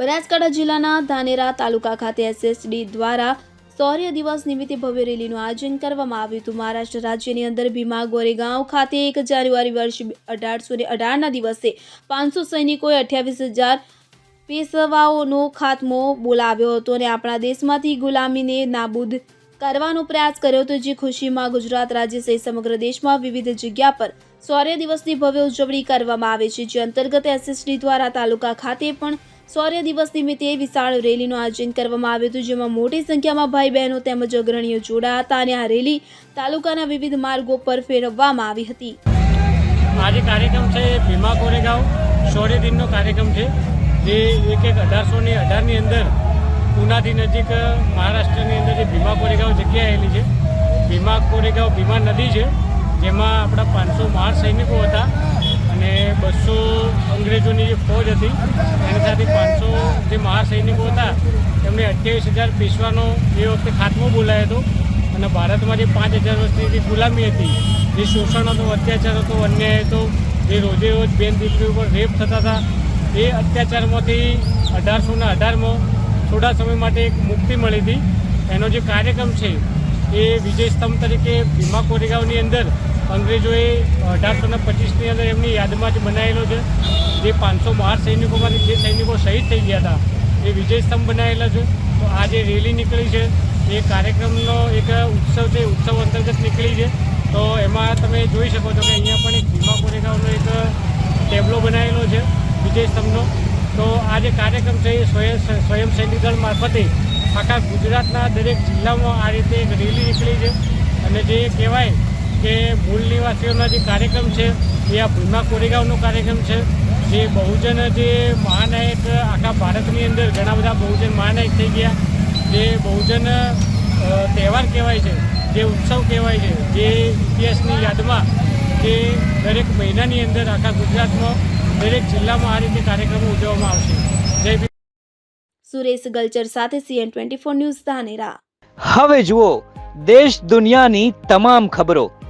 બનાસકાંઠા જિલ્લાના ધાનેરા તાલુકા ખાતે એસએસડી દ્વારા શૌર્ય દિવસ નિમિત્તે ભવ્ય રેલીનું આયોજન કરવામાં આવ્યું હતું. મહારાષ્ટ્ર રાજ્યની અંદર ભીમા ગોરેગાંવ ખાતે એક જાન્યુઆરી વર્ષ અઢારસો ને અઢારના દિવસે પાંચસો સૈનિકોએ અઠ્યાવીસ હજાર પેશવાઓનો ખાત્મો બોલાવ્યો હતો અને આપણા દેશમાંથી ગુલામીને નાબૂદ કરવાનો પ્રયાસ કર્યો હતો, જે ખુશીમાં ગુજરાત રાજ્ય સહિત સમગ્ર દેશમાં વિવિધ જગ્યા પર શૌર્ય દિવસની ભવ્ય ઉજવણી કરવામાં આવે છે. જે અંતર્ગત એસએસડી દ્વારા તાલુકા ખાતે પણ શૌર્ય દિવસ નિમિત્તે વિશાળ રેલીનું આયોજન કરવામાં આવ્યું હતું, જેમાં મોટી સંખ્યામાં ભાઈ બહેનો તેમજ અગ્રણીઓ જોડાયા હતા અને આ રેલી તાલુકાના વિવિધ માર્ગો પર ફેરવવામાં આવી હતી. આજે કાર્યક્રમ છે ભીમા કોરેગાંવ. શૌર્ય દિનનો કાર્યક્રમ છે, જે એક એક અઢારસો ને અઢારની અંદર ઉનાથી નજીક મહારાષ્ટ્રની અંદર જે ભીમા કોરેગાંવ જગ્યા આવેલી છે. ભીમા કોરેગાંવ ભીમા નદી છે, જેમાં આપણા પાંચસો મહાર સૈનિકો હતા અને બસો અંગ્રેજોની જે ફોજ હતી, એની સાથે પાંચસો જે મહાસૈનિકો હતા, એમને અઠ્યાવીસ હજાર પેશવાનો એ વખતે ખાતમો બોલાયો હતો અને ભારતમાં જે પાંચ હજાર વર્ષની જે ગુલામી હતી, જે શોષણ હતો, અત્યાચાર હતો, અન્યાય હતો, જે રોજે રોજ બેન દીકરી ઉપર રેપ થતા હતા, એ અત્યાચારમાંથી અઢારસો ને અઢારમાં થોડા સમય માટે એક મુક્તિ મળી હતી. એનો જે કાર્યક્રમ છે, એ વિજય સ્તંભ તરીકે ભીમા કોરેગાંવની અંદર અંગ્રેજોએ અઢારસો ને પચીસની અંદર એમની યાદમાં જ બનાવેલો છે. જે પાંચસો બાર સૈનિકોમાંથી જે સૈનિકો શહીદ થઈ ગયા હતા, એ વિજય સ્તંભ બનાવેલા છે. તો આ જે રેલી નીકળી છે, એ કાર્યક્રમનો એક ઉત્સવ છે ઉત્સવ અંતર્ગત નીકળી છે. તો એમાં તમે જોઈ શકો છો કે અહીંયા પણ એક ભીમા કોરેગાંવનો એક ટેબલો બનાવેલો છે, વિજય સ્તંભનો. તો આ જે કાર્યક્રમ છે, એ સ્વયં સ્વયં સૈનિક દળ મારફતે આખા ગુજરાતના દરેક જિલ્લામાં આ રીતે એક રેલી નીકળી છે. અને જે કહેવાય કે મૂળ નિવાસીઓના જે કાર્યક્રમ છે એ આ ભીમા કોરેગાંવનો કાર્યક્રમ છે જે બહુજન જે મહાનાયક આખા ભારતની અંદર ઘણા બધા બહુજન મહાનાયક થઈ ગયા. જે બહુજન તહેવાર કહેવાય છે જે ઉત્સવ કહેવાય છે જે ઇતિહાસની યાદમાં જે દરેક મહિનાની અંદર આખા ગુજરાતમાં દરેક જિલ્લામાં આ રીતે કાર્યક્રમો ઉજવવામાં આવશે. જય સુરેશ ગલચર સાથે CN twenty four news Dhanera. હવે જુઓ દેશ દુનિયાની તમામ ખબરો.